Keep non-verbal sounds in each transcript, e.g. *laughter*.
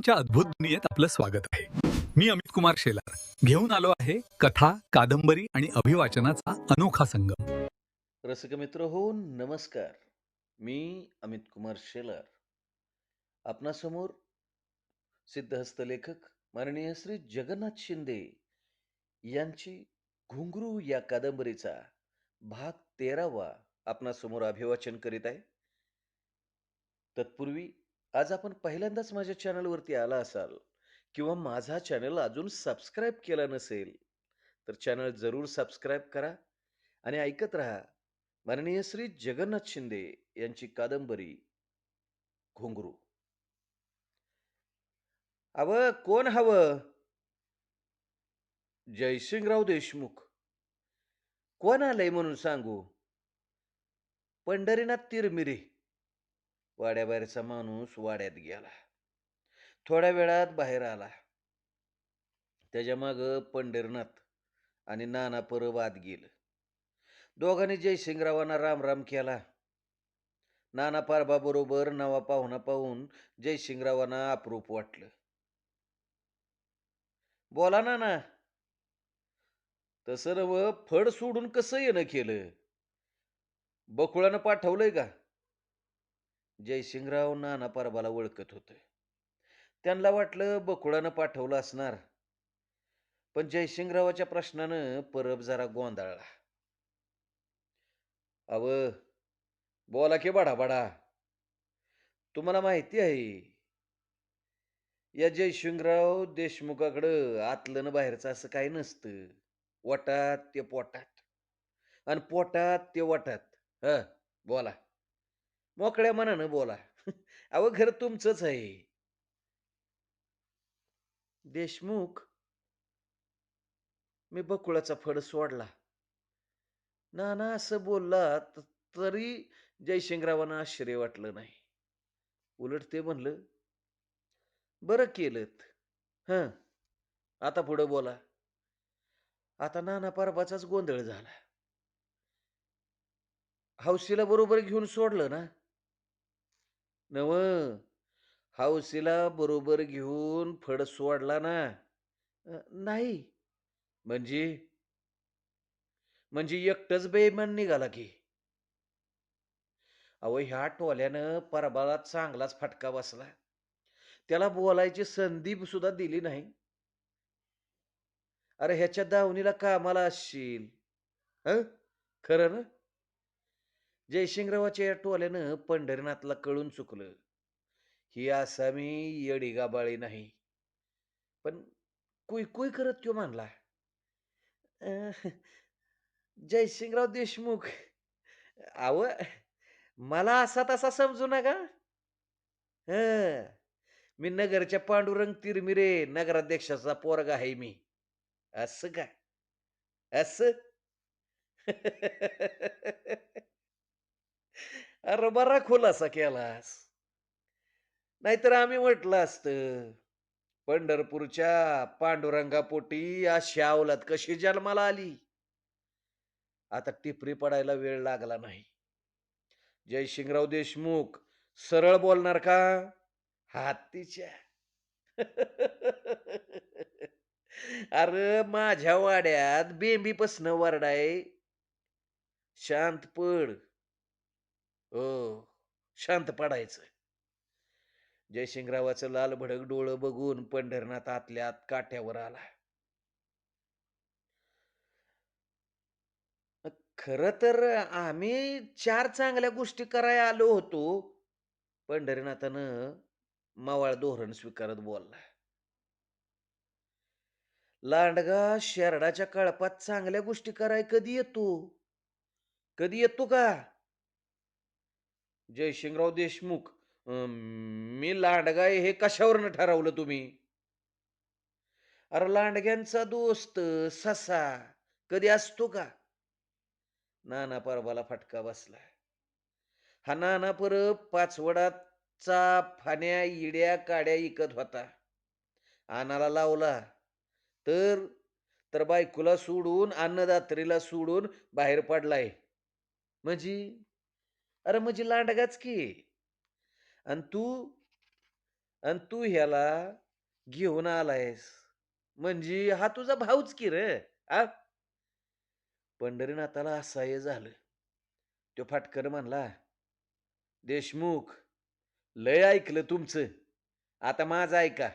कथांच्या अद्भुत दुनियेत आपलं स्वागत आहे. मी अमित कुमार शेलार. घेऊन आलो आहे कथा कादंबरी आणि अभिवाचनाचा अनोखा संगम. रसिक मित्र हो नमस्कार. मी अमित कुमार शेलार. आपणासमोर सिद्धहस्त लेखक माननीय श्री जगन्नाथ शिंदे यांची घुंगरू या कादंबरीचा भाग तेरावा आपणासमोर अभिवाचन करीत आहे. तत्पूर्वी आज आपण पहिल्यांदाच माझ्या चॅनलवरती आला असाल किंवा माझा चॅनल अजून सबस्क्राईब केला नसेल तर चॅनल जरूर सबस्क्राईब करा आणि ऐकत राहा माननीय श्री जगन्नाथ शिंदे यांची कादंबरी घुंगरू. अव कोण हवं? जयसिंगराव देशमुख. कोण आलंय म्हणून सांगू? पंढरीनाथ तिरमिरी. वाड्याबाहेरचा माणूस वाड्यात गेला. थोड्या वेळात बाहेर आला. त्याच्या मागं पंढरनाथ आणि नाना परब आत गेलं. दोघांनी जयसिंगरावांना रामराम केला. नाना पारबाबरोबर नवा पाहुणा पाहून जयसिंगरावांना अप्रूप वाटलं. बोला ना ना तसं नव फड सोडून कसं येणं केलं? बकुळानं पाठवलंय का? जयसिंगराव नाना परबाला ओळखत होते. त्यांना वाटलं बकुळानं पाठवलं असणार. पण जयसिंगरावाच्या प्रश्नानं परब जरा गोंधळला. अव बोला की बडा बडा तुम्हाला माहिती आहे या जयशिंगराव देशमुखाकडं आतलं बाहेरचं असं काही नसतं. वटात ते पोटात. आणि पोटात ते वटात. ह बोला. मोकळ्या मनानं बोला. *laughs* अव घर तुमचंच आहे. देशमुख मी बकुळाचा फड सोडला. ना ना असं बोलला तरी जयशिंगरावांना आश्चर्य वाटलं नाही. उलट ते म्हणलं बरं केलं ह आता पुढं बोला. आता नाना परबाचाच गोंधळ झाला. हौशीला बरोबर घेऊन सोडलं ना? नव. हौशीला बरोबर घेऊन फड सोडला ना? नाही. म्हणजे? म्हणजे एकटंच बेईमान निघाला की. अहो ह्या टोल्यानं परबाला चांगलाच फटका बसला. त्याला बोलायची संधी सुद्धा दिली नाही. अरे ह्याच्या दावणीला कामाला असशील. ह? खरं ना? जयशिंगरावाच्या या टोल्यानं पंढरीनाथला कळून चुकलं. ही आसामी येडी गाबाळी नाही. पण कुई कुई करत तो मानला. जयशिंगराव जयसिंगराव देशमुख. आव मला असा तसा समजू नका. ह मी नगरच्या पांडुरंग तिरमिरे नगराध्यक्षाचा पोरगा आहे मी. असं का असं? *laughs* अरे बरा खुलासा केलास. नाहीतर आम्ही म्हटलं असतं पंढरपूरच्या पांडुरंगापोटी या शावलात कशी जन्माला आली? आता टिपरी पडायला वेळ लागला नाही. जयशिंगराव देशमुख सरळ बोलणार का? हातीच्या *laughs* अरे माझ्या वाड्यात बेंबीपासनं वरडाय. शांत पड. हो शांत पडायचं. जयशिंगरावाचं लाल भडक डोळं बघून पंढरनाथ आतल्या आत काठ्यावर आला. खर तर आम्ही चार चांगल्या गोष्टी करायला आलो होतो. पंढरीनाथानं मावाळ धोरण स्वीकारत बोलला. लांडगा शेरडाच्या कळपात चांगल्या गोष्टी कराय कधी येतो? कधी येतो का? जयशिंगराव देशमुख. मी लांडगाय हे कशावरनं ठरवलं तुम्ही? अरे लांडग्यांचा दोस्त ससा कधी असतो का? नाना परबाला फटका बसला हा नाना परब पाचवडाचा फाण्या इड्या काड्या इकत होता. आणाला लावला तर तर बायकोला सोडून अन्नदात्रीला सोडून बाहेर पडलाय. म्हणजे? अरे म्हणजे लांडगाच की. आणि तू आणि तू ह्याला घेऊन आलायस. म्हणजे हा तुझा भाऊच की रे आ? पंढरीनाथाला असह्य झालं. तो फाटकर म्हणला देशमुख लय ऐकलं तुमचं. आता माझं ऐका.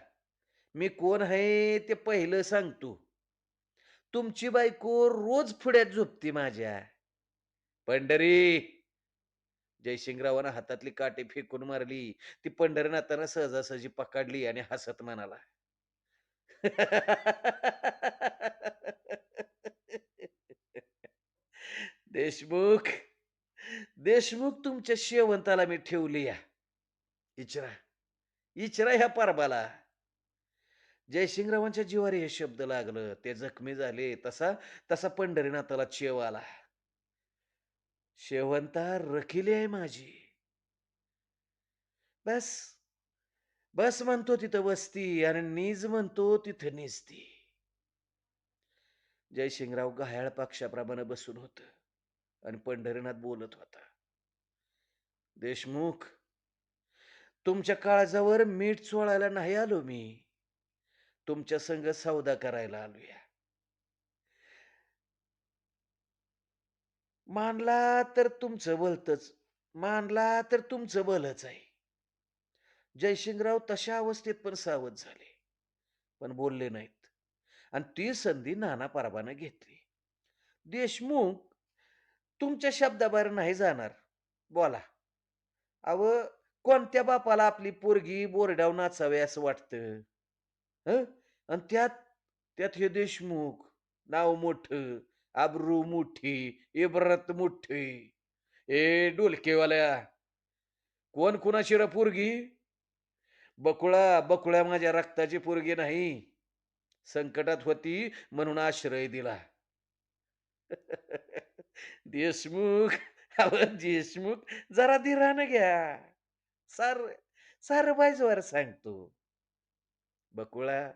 मी कोण आहे ते पहिलं सांगतो तुमची बायको रोज पुढ्यात झोपती माझ्या. पंढरी जयशिंगरावानं हातातली काटे फेकून मारली. ती पंढरनाथानं सहजासहजी पकडली आणि हसत म्हणाला. देशमुख देशमुख तुमच्या शेवंताला मी ठेवली या. इचरा इचरा ह्या परबाला. जयसिंगरावांच्या जीवारी हे शब्द लागलं. ते जखमी झाले. तसा तसा पंढरीनाथाला चेव आला. शेवंता रखिली आहे माझी. बस बस म्हणतो तिथं वस्ती आणि नीज म्हणतो तिथं निजती. जयशिंगराव घायाळ पक्षाप्रमाणे बसून होत आणि पंढरीनाथ बोलत होता. देशमुख तुमच्या काळजावर मीठ चोळायला नाही आलो मी. तुमच्या संग सौदा करायला आलोया. मानला तर तुमचं भलतंच मानला तर तुमचं भलच आहे. जयशिंगराव तशा अवस्थेत पण सावध झाले पण बोलले नाहीत. आणि ती संधी नाना परबानं घेतली. देशमुख तुमच्या शब्दाबाहेर नाही जाणार. बोला. अव कोणत्या बापाला आपली पोरगी बोरडाव नाचावे असं वाटतं? हं? आणि त्यात त्यात हे देशमुख नाव मोठं अब्रू मोठी इब्रत मोठी. ए डोलकेवाल्या. कोण कुणाची र पोरगी? बकुळा बकुळ्या माझ्या रक्ताची पोरगी नाही. संकटात होती म्हणून आश्रय दिला. *laughs* देशमुख देशमुख जरा धीरानं घ्या. सार सार बायजवार सांगतो. बकुळा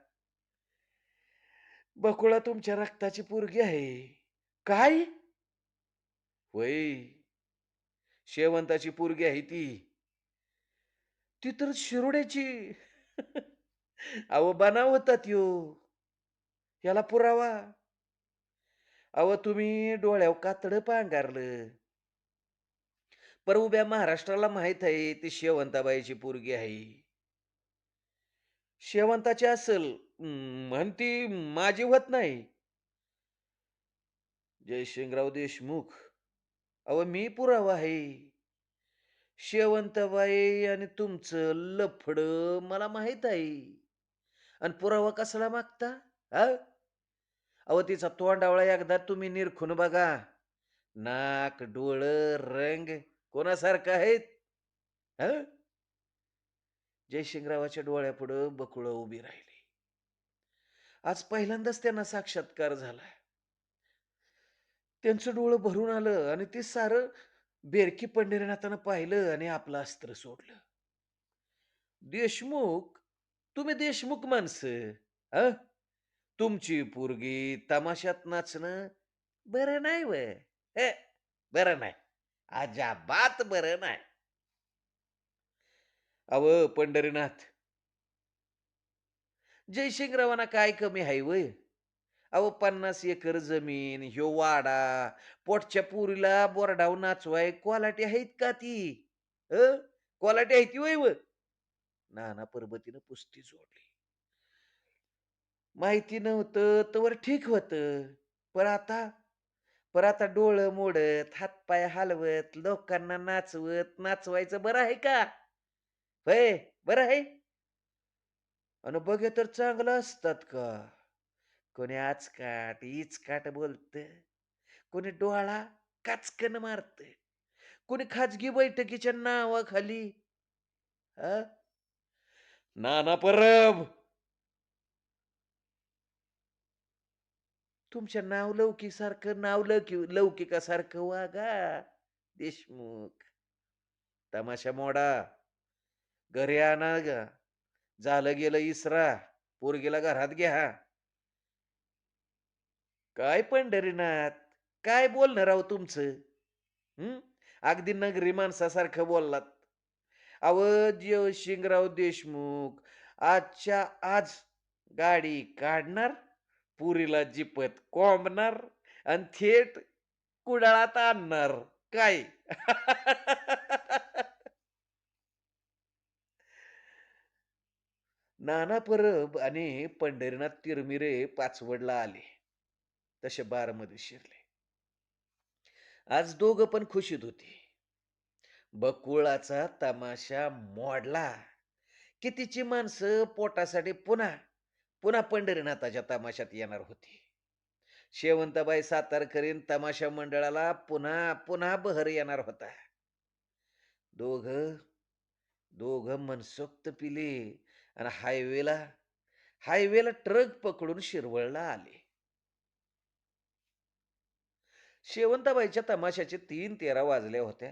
बकुळा तुमच्या रक्ताची पोरगी आहे. काय? वय शेवंताची पोरगी आहे ती. ती तर शिरोड्याची. *laughs* अहो बनाव होतात यो याला पुरावा. अहो तुम्ही डोळ्याव कातड पांघारलं. पर उभ्या महाराष्ट्राला माहीत आहे ती शेवंताबाईची पोरगी आहे. शेवंताची असल म्हणती माझी होत नाही. जयशिंगराव देशमुख. अहो मी पुरावा आहे. शेवंतबाई आणि तुमचं लफड मला माहीत आहे. आणि पुरावा कसला मागता हा? अहो तिचा तोंडावळा एकदा तुम्ही निरखून बघा. नाक डोळ रंग कोणासारखं आहेत? हं? जयशिंगरावाच्या डोळ्यापुढं बकुळं उभी राहिली. आज पहिल्यांदाच त्यांना साक्षात्कार झाला. त्यांचं डोळं भरून आलं आणि ते सारं बेरकी पंढरीनाथानं पाहिलं आणि आपलं अस्त्र सोडलं. देशमुख तुम्ही देशमुख माणसं अ? तुमची पोरगी तमाशात नाचणं बरं नाही व हे बरं नाही. अजाबात बरं नाही. अव पंढरीनाथ जयसिंगरावांना काय कमी आहे वय? अहो पन्नास एकर जमीन ह्यो वाडा पोटच्या पुरीला बोरडाव नाचवाय क्वालिटी आहेत का ती? अ? क्वालाटी आहे ती व? नाना परबतीनं पुस्ती जोडली. माहिती नव्हतं तर ठीक होत. पर आता पर आता डोळं मोडत हातपाय हलवत लोकांना नाचवत नाचवायचं बरं आहे का? होय बरं आहे? अन बघे तर चांगलं असतात का? कोणी आचकाट इचकाट बोलत. कोणी डोळा काचकन मारत. कोणी खाजगी बैठकीच्या नावाखाली हा? नाना परब! तुमच्या नाव लौकिसारखं नाव लौकी लौकिकासारखं वागा देशमुख. तमाशा मोडा. घरी आणा ग. झालं गेलं इसरा. पोरगीला घरात घ्या. काय पंढरीनाथ? काय बोलणं राव तुमचं? हम्म अगदी नगरी माणसासारखं बोललात. अव शिंगराव देशमुख आजच्या आज गाडी काढणार पुरीला जिपत कोंबणार आणि थेट कुडाळात आणणार. काय? नाना परब आणि पंढरीनाथ तिरमिरे पाचवडला आले. तसे बारामध्ये शिरले. आज दोघं पण खुशीत होती. बकुळाचा तमाशा मोडला की तिची माणसं पोटासाठी पुन्हा पुन्हा पंढरीनाथाच्या तमाशात येणार होती. शेवंताबाई सातारकरीन तमाशा मंडळाला पुन्हा पुन्हा बहर येणार होता. दोघ दोघ मनसोक्त पिले आणि हायवेला हायवेला ट्रक पकडून शिरवळला आले. शेवंताबाईच्या तमाशाचे तीन तेरा वाजल्या होत्या.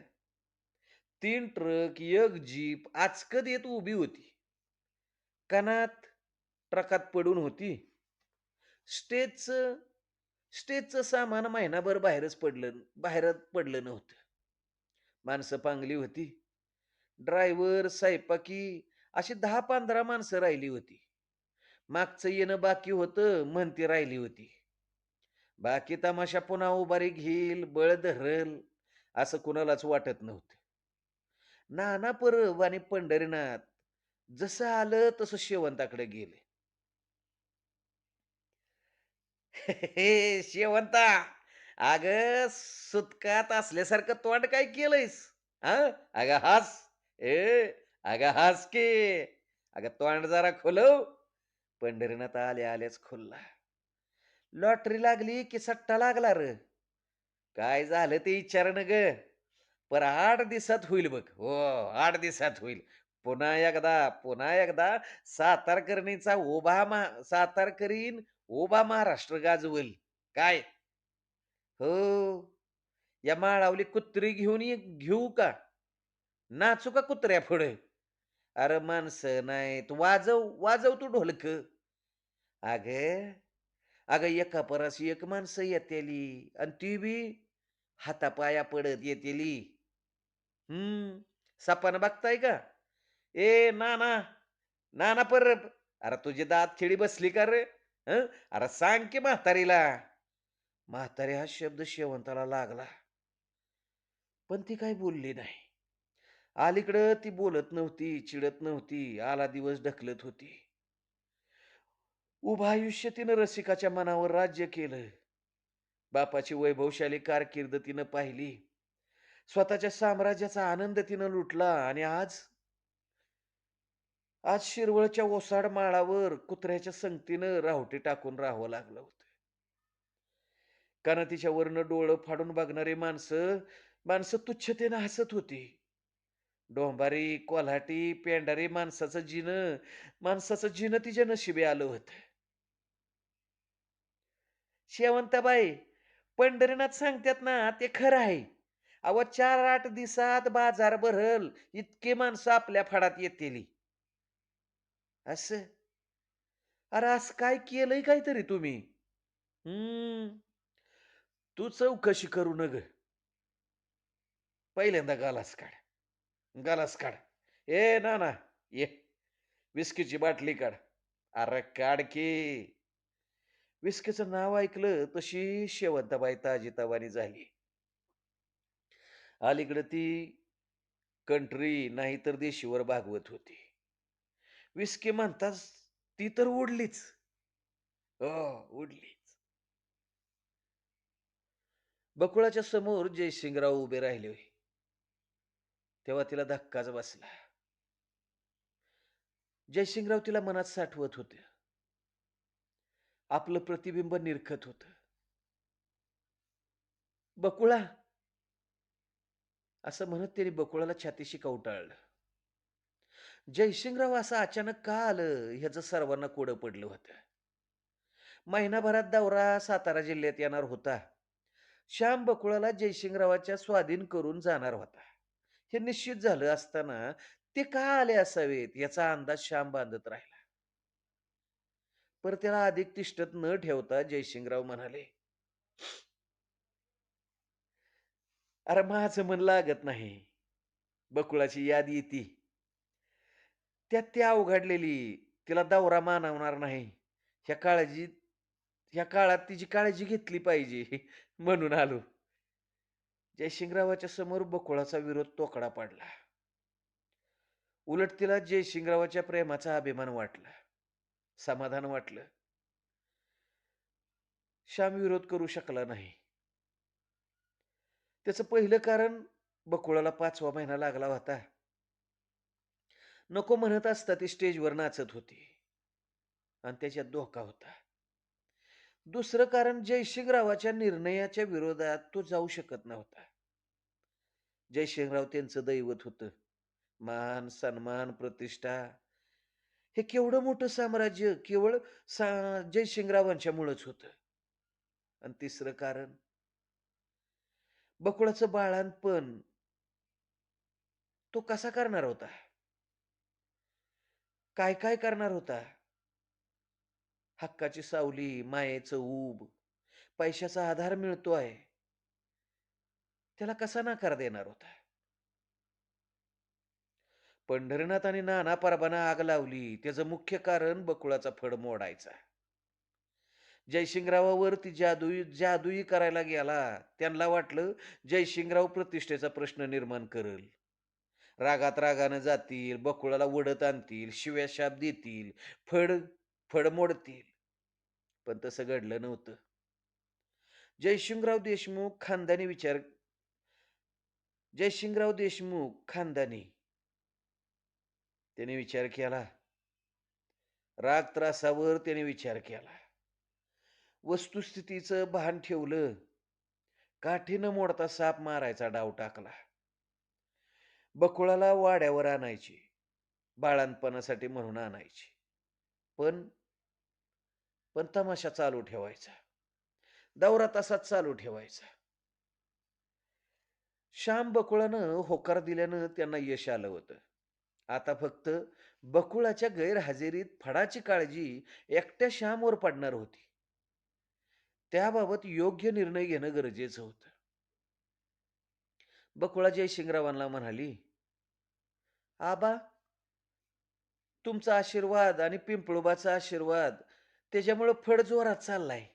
तीन ट्रक एक जीप आचकत येत उभी होती. कानात ट्रकात पडून होती. स्टेजचं स्टेजचं सामान महिनाभर बाहेरच पडलं बाहेरच पडलं नव्हतं. माणसं पांगली होती. ड्रायव्हर सायपाकी अशी दहा पंधरा माणसं राहिली होती. मागचं येणं बाकी होतं म्हणती राहिली होती. बाकी तमाशा पुन्हा उभारी घेईल बळ धरल असं कुणालाच वाटत नव्हते. नाना परब आणि पंढरीनाथ जसं आलं तसं शेवंताकडे गेले. *laughs* हे शेवंता अग सुतकात असल्यासारखं तोंड काय केलंयस? हा? अग हास ए अग हास के. अग तोंड जरा खोलव. पंढरीनाथ आले आलेच खोलला. लॉटरी लागली की सट्टा लागला र. काय झालं ते विचारणं ग? पर आठ दिवसात होईल बघ. हो आठ दिवसात होईल. पुन्हा एकदा पुन्हा एकदा सातारकरणीचा उभा मा सातारकरीन उभा महाराष्ट्र गाजवल. काय? हो. या माळावली कुत्री घेऊन ये घेऊ का? नाचू का कुत्र्या पुढे? अरे माणसं नाही तू वाजव वाजव तू ढोलक. अग अगं एका परास एक माणसं येतेली आणि ती बी हातापाया पडत येतेली. हम्म सपान बघताय का? ए नाना नाना परब. अरे तुझी दात खिळी बसली का रे? हं? अरे सांग की म्हातारीला. म्हातारी हा शब्द शेवंताला लागला. पण ती काही बोलली नाही. अलीकडं ती बोलत नव्हती चिडत नव्हती आला दिवस ढकलत होती. उभा आयुष्य तिनं रसिकाच्या मनावर राज्य केलं. बापाची वैभवशाली कारकीर्द तिनं पाहिली. स्वतःच्या साम्राज्याचा आनंद तिनं लुटला आणि आज आज शिरवळच्या ओसाड माळावर कुत्र्याच्या संगतीनं राहुटी टाकून राहावं लागलं होतं. कारण तिच्या वरनं डोळं फाडून बघणारी माणसं माणसं तुच्छतेनं हसत होती. डोंबारी कोल्हाटी पेंडारी माणसाचं जिनं माणसाचं जिनं तिच्या नशिबी आलं होतं. शेवंताबाई पंढरीनाथ सांगतात ना ते खरं आहे. अव चार आठ दिवसात बाजार भरल इतके माणसं आपल्या फडात येतील. असं? अरे असं काय केलंय काहीतरी तुम्ही? हम्म. तू चौकशी करू न ग पहिल्यांदा गालास काढ. गालास काढ. ए ना ना ये. विस्कीची बाटली काढ. अरे काढ की. विस्केचं नाव ऐकलं तशी शेवंताबाई ताजीतावानी झाली. अलीकडे ती कंट्री नाही तर देशीवर भागवत होती. विस्की म्हणताच ती तर उडलीच. हो उडलीच. बकुळाच्या समोर जयसिंगराव उभे राहिले. तेव्हा तिला धक्काच बसला. जयसिंगराव तिला मनात साठवत होते. आपलं प्रतिबिंब निरखत होत. बकुळा. असं म्हणत त्यांनी बकुळाला छातीशी कवटाळलं. जयसिंगराव असं अचानक का आलं ह्याचं सर्वांना कोडं पडलं होतं? महिनाभरात दौरा सातारा जिल्ह्यात येणार होता. श्याम बकुळाला जयसिंगरावाच्या स्वाधीन करून जाणार होता. हे निश्चित झालं असताना ते का आले असावेत याचा अंदाज श्याम बांधत राहिला. पर त्याला अधिक तिष्ठत न ठेवता जयसिंगराव म्हणाले अरे माझं मन लागत नाही. बकुळाची याद येते. त्यात ती अवघडलेली तिला दौरा मानवणार नाही. ह्या काळजीत ह्या काळात तिची काळजी घेतली पाहिजे *laughs* म्हणून आलो. जयसिंगरावाच्या समोर बकुळाचा विरोध तोकडा पडला. उलट तिला जयसिंगरावाच्या प्रेमाचा अभिमान वाटला. समाधान वाटलं. श्याम विरोध करू शकला नाही. त्याचं पहिलं कारण बकुळाला पाचवा महिना लागला होता. नको म्हणत असता ती स्टेजवर नाचत होती. आणि त्याच्यात धोका होता. दुसरं कारण जयसिंगरावाच्या निर्णयाच्या विरोधात तो जाऊ शकत नव्हता. जयशिंगराव त्यांचं दैवत होतं. मान सन्मान प्रतिष्ठा. हे केवढं मोठं साम्राज्य केवळ सा जयशिंगरावांच्यामुळंच होतं. आणि तिसरं कारण बकुळाचं बाळांपण तो कसा करणार होता? काय काय करणार होता? हक्काची सावली मायेचं ऊब पैशाचा आधार मिळतोय. त्याला कसा नकार देणार होता? पंढरीनाथ आणि नाना परबाना आग लावली. त्याचं मुख्य कारण बकुळाचा फड मोडायचा. जयशिंगरावावर ती जादुई जादुई करायला गेला. त्यांना वाटलं जयशिंगराव प्रतिष्ठेचा प्रश्न निर्माण करल. रागात रागानं जातील बकुळाला ओढत आणतील शिव्या शाप देतील फड फड मोडतील. पण तसं घडलं नव्हतं. जयशिंगराव देशमुख खानदानी विचार जयशिंगराव देशमुख खानदानी त्याने विचार केला. राग त्रासावर त्याने विचार केला. वस्तुस्थितीचं भान ठेवलं. काठीनं मोडता साप मारायचा डाव टाकला. बकुळाला वाड्यावर आणायची. बाळांपणासाठी म्हणून आणायची. पण पण तमाशा चालू ठेवायचा. दौरा तसाच चालू ठेवायचा. श्याम बकुळानं होकार दिल्यानं त्यांना यश आलं होतं. आता फक्त बकुळाच्या गैरहजेरीत फडाची काळजी एकट्या श्यामवर पडणार होती. त्याबाबत योग्य निर्णय घेणं गरजेचं होतं. बकुळा जयशिंगरावांना म्हणाली आबा तुमचा आशीर्वाद आणि पिंपळोबाचा आशीर्वाद त्याच्यामुळं फड जोरात चाललाय.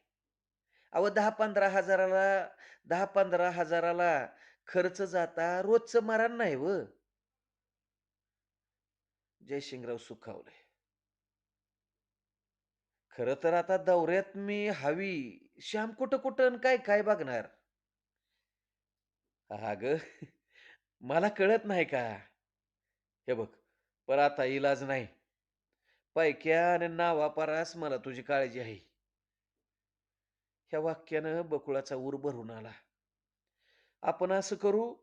अहो दहा पंधरा हजाराला दहा पंधरा हजाराला खर्च जाता रोजचं मरण नाही व जयशिंगराव सुखावले. खर तर आता दौऱ्यात मी हवी. श्याम कुठं कुठं आणि काय काय बघणार? अग मला कळत नाही का? हे बघ पर आता इलाज नाही. पैक्या आणि नावापारास मला तुझी काळजी आहे. ह्या वाक्यानं बकुळाचा ऊर भरून आला. आपण असं करू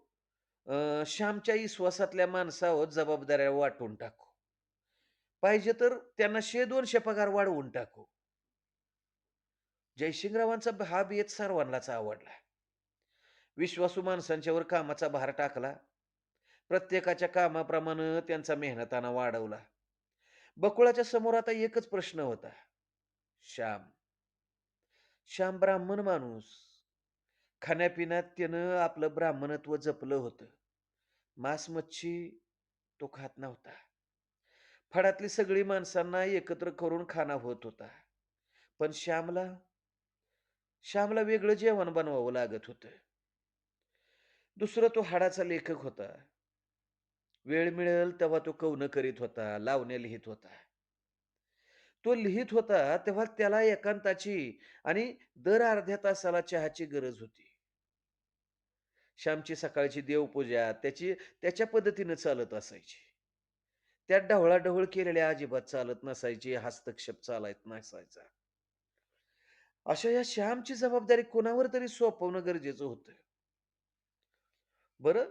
अं, श्यामच्या विश्वासातल्या माणसावर जबाबदाऱ्या वाटून टाकू. पाहिजे तर त्यांना शे दोनशे पगार वाढवून टाकू. जयसिंगरावांचा हा बेत सर्वांनाच आवडला. विश्वासू माणसांच्यावर कामाचा भार टाकला. प्रत्येकाच्या कामाप्रमाणे त्यांचा मेहनताना वाढवला. बकुळाच्या समोर आता एकच प्रश्न होता. श्याम. श्याम ब्राह्मण माणूस. खाण्यापिण्यात त्यानं आपलं ब्राह्मणत्व जपलं होतं. मांस मच्छी तो खात नव्हता. फडातली सगळी माणसांना एकत्र करून खाना होत होता. पण श्यामला श्यामला वेगळं जेवण बनवावं लागत होतं. दुसरं तो हाडाचा लेखक होता. वेळ मिळेल तेव्हा तो कौन करीत होता लावण्या लिहित होता. तो लिहित होता तेव्हा त्याला एकांताची आणि दर अर्ध्या तासाला चहाची गरज होती. श्यामची सकाळची देवपूजा त्याची त्याच्या पद्धतीनं चालत असायची. त्यात ढवळाढवळ केलेल्या अजिबात चालत नसायची हस्तक्षेप चालत नसायचा. अशा या श्यामची जबाबदारी कोणावर तरी सोपवणं गरजेचं होतं. बरं?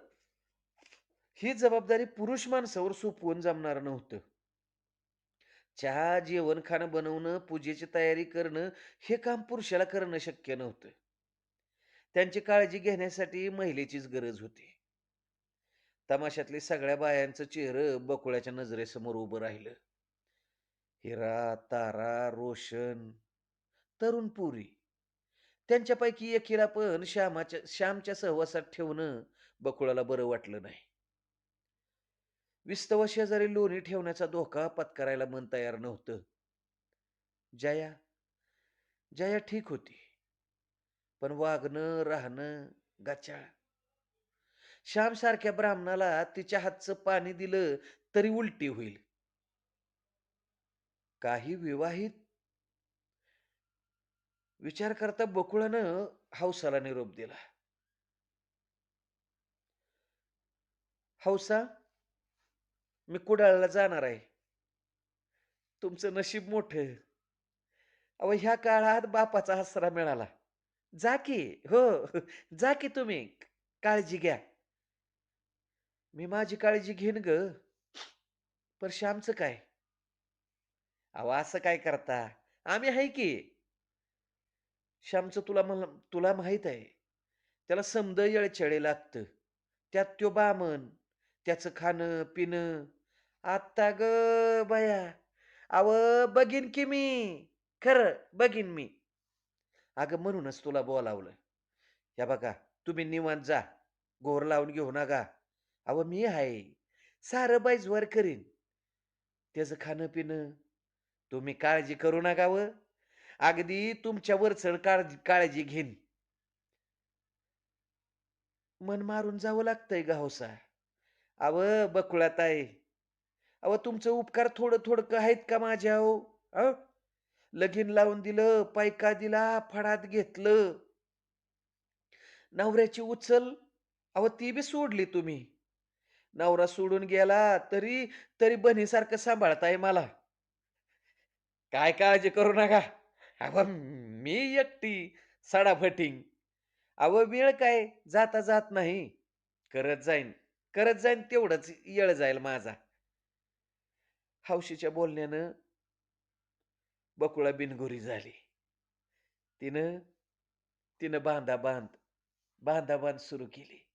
ही जबाबदारी पुरुष माणसावर सोपवून जमणार नव्हतं. चहा जेवण खाणं बनवणं पूजेची तयारी करणं हे काम पुरुषाला करणं शक्य नव्हतं. त्यांची काळजी घेण्यासाठी महिलेचीच गरज होती. तमाशातली सगळ्या बायांचं चेहरं बकुळ्याच्या नजरेसमोर उभं राहिलं. हिरा तारा रोशन तरुण पुरी. त्यांच्यापैकी एकीला पण श्यामाच्या श्यामच्या सहवासात ठेवणं बकुळाला बरं वाटलं नाही. विस्तव शेजारी लोणी ठेवण्याचा धोका पत्करायला मन तयार नव्हतं. जया जया ठीक होती. पण वागणं राहणं गाचाळ श्यामसारख्या ब्राह्मणाला तिच्या हातचं पाणी दिलं तरी उलटी होईल. काही विवाहित विचार करता बकुळानं हौसाला निरोप दिला. हौसा मी कुडाळला जाणार आहे. तुमचं नशीब मोठं अहो ह्या काळात बापाचा आसरा मिळाला. जा की हो जा की तुम्ही. काळजी घ्या. मी माझी काळजी घेईन ग. पर श्यामचं काय? अहो असं काय करता? आम्ही आहे की? श्यामचं तुला मला तुला माहीत आहे. त्याला समद येळचेळे लागतं. त्यात त्यो बामन त्याचं खाणं पिणं. आत्ता ग बया. अव बघीन की मी. खरं बघीन मी. अगं म्हणूनच तुला बोलावलं. या बघा तुम्ही निवांत जा. गोर लावून घेऊ नका. अहो मी आहे. सारं बाईजवर करीन. त्याचं खाणं पिणं तुम्ही काळजी करू नका व अगदी तुमच्यावर चढ काळजी काळजी घेईन. मन मारून जावं लागतंय गावसा अव बकुळात आहे अव तुमचं उपकार थोडं थोडं आहेत का माझ्या हो? अ? लगीन लावून दिलं पायका दिला फडात घेतलं. नवऱ्याची उचल अव ती बी सोडली तुम्ही. नवरा सोडून गेला तरी तरी बहिणीसारखं सांभाळताय मला. काय काळजी करू नका. अव मी एकटी सडाफटिंग. अव वेळ काय? जाता जात नाही. करत जाईन. करत जाईन तेवढंच येळ जाईल माझा. हौशीच्या बोलण्यानं बकुळा बिनगोरी झाली. तिनं तिनं बांधा बांध बांधा बांध सुरू केली.